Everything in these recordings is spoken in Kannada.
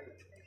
right.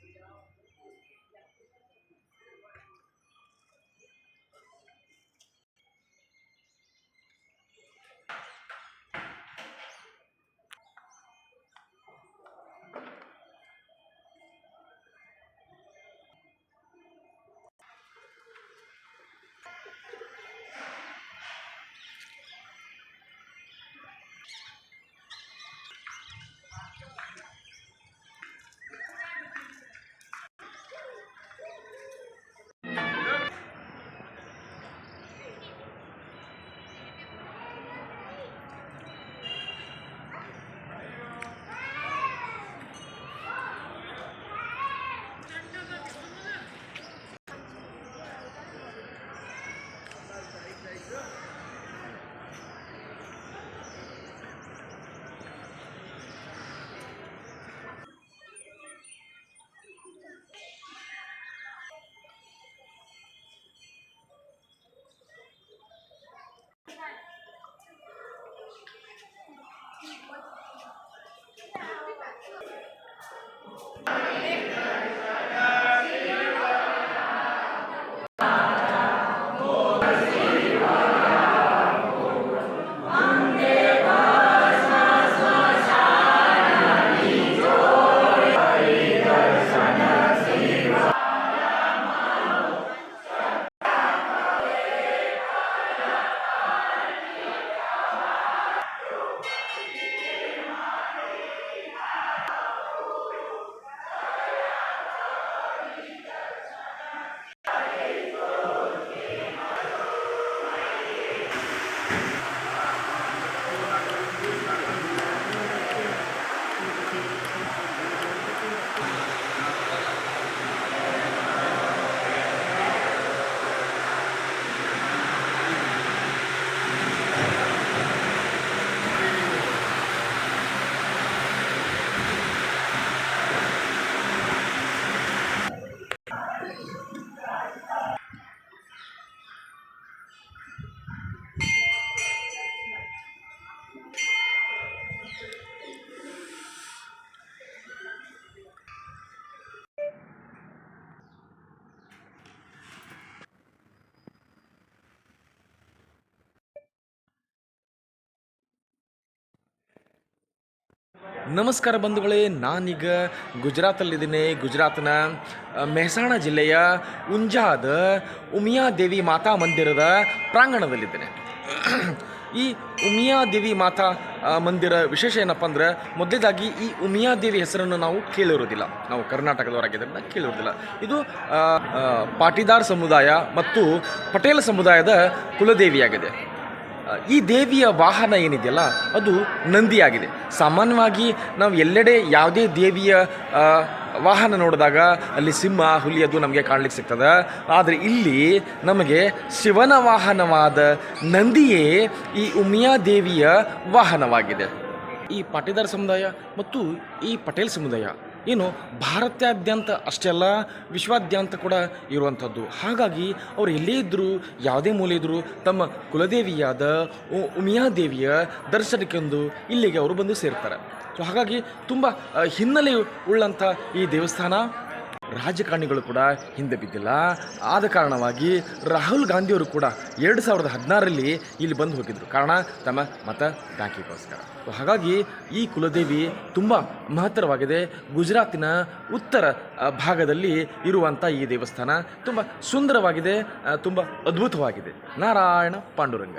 ನಮಸ್ಕಾರ ಬಂಧುಗಳೇ, ನಾನೀಗ ಗುಜರಾತಲ್ಲಿದ್ದೀನಿ. ಗುಜರಾತ್ನ ಮೆಹಸಾಣ ಜಿಲ್ಲೆಯ ಉಂಜಾದ ಉಮಿಯಾ ದೇವಿ ಮಾತಾ ಮಂದಿರದ ಪ್ರಾಂಗಣದಲ್ಲಿದ್ದೇನೆ. ಈ ಉಮಿಯಾ ದೇವಿ ಮಾತಾ ಮಂದಿರ ವಿಶೇಷ ಏನಪ್ಪ ಅಂದ್ರೆ, ಮೊದಲೇದಾಗಿ ಈ ಉಮಿಯಾ ದೇವಿ ಹೆಸರನ್ನು ನಾವು ಕೇಳಿರೋದಿಲ್ಲ ನಾವು ಕರ್ನಾಟಕದವರಾಗಿದ್ದರಿಂದ ಕೇಳಿರೋದಿಲ್ಲ ಇದು ಪಾಟೀದಾರ್ ಸಮುದಾಯ ಮತ್ತು ಪಟೇಲ್ ಸಮುದಾಯದ ಕುಲದೇವಿಯಾಗಿದೆ. ಈ ದೇವಿಯ ವಾಹನ ಏನಿದೆಯಲ್ಲ, ಅದು ನಂದಿಯಾಗಿದೆ. ಸಾಮಾನ್ಯವಾಗಿ ನಾವು ಎಲ್ಲೆಡೆ ಯಾವುದೇ ದೇವಿಯ ವಾಹನ ನೋಡಿದಾಗ ಅಲ್ಲಿ ಸಿಂಹ, ಹುಲಿ ಅದು ನಮಗೆ ಕಾಣಲಿಕ್ಕೆ ಸಿಗ್ತದೆ. ಆದರೆ ಇಲ್ಲಿ ನಮಗೆ ಶಿವನ ವಾಹನವಾದ ನಂದಿಯೇ ಈ ಉಮಿಯಾ ದೇವಿಯ ವಾಹನವಾಗಿದೆ. ಈ ಪಾಟೀದಾರ ಸಮುದಾಯ ಮತ್ತು ಈ ಪಟೇಲ್ ಸಮುದಾಯ ಏನು ಭಾರತಾದ್ಯಂತ ಅಷ್ಟೇ ಅಲ್ಲ, ವಿಶ್ವಾದ್ಯಂತ ಕೂಡ ಇರುವಂಥದ್ದು. ಹಾಗಾಗಿ ಅವರು ಎಲ್ಲೇ ಇದ್ದರೂ ಯಾವುದೇ ಮೂಲೆ ಇದ್ದರೂ ತಮ್ಮ ಕುಲದೇವಿಯಾದ ಉಮಿಯಾದೇವಿಯ ಉಮಿಯಾ ದೇವಿಯ ದರ್ಶನಕ್ಕೆಂದು ಇಲ್ಲಿಗೆ ಅವರು ಬಂದು ಸೇರ್ತಾರೆ. ಸೊ ಹಾಗಾಗಿ ತುಂಬ ಹಿನ್ನೆಲೆ ಉಳ್ಳಂಥ ಈ ದೇವಸ್ಥಾನ. ರಾಜಕಾರಣಿಗಳು ಕೂಡ ಹಿಂದೆ ಬಿದ್ದಿಲ್ಲ. ಆದ ಕಾರಣವಾಗಿ ರಾಹುಲ್ ಗಾಂಧಿಯವರು ಕೂಡ ಎರಡು ಸಾವಿರದ ಹದಿನಾರರಲ್ಲಿ ಇಲ್ಲಿ ಬಂದು ಹೋಗಿದ್ದರು ಕಾರಣ ತಮ್ಮ ಮತ ಬ್ಯಾಂಕಿಗೋಸ್ಕರ ಹಾಗಾಗಿ ಈ ಕುಲದೇವಿ ತುಂಬ ಮಹತ್ತರವಾಗಿದೆ. ಗುಜರಾತಿನ ಉತ್ತರ ಭಾಗದಲ್ಲಿ ಇರುವಂಥ ಈ ದೇವಸ್ಥಾನ ತುಂಬ ಸುಂದರವಾಗಿದೆ ತುಂಬ ಅದ್ಭುತವಾಗಿದೆ. ನಾರಾಯಣ ಪಾಂಡುರಂಗ.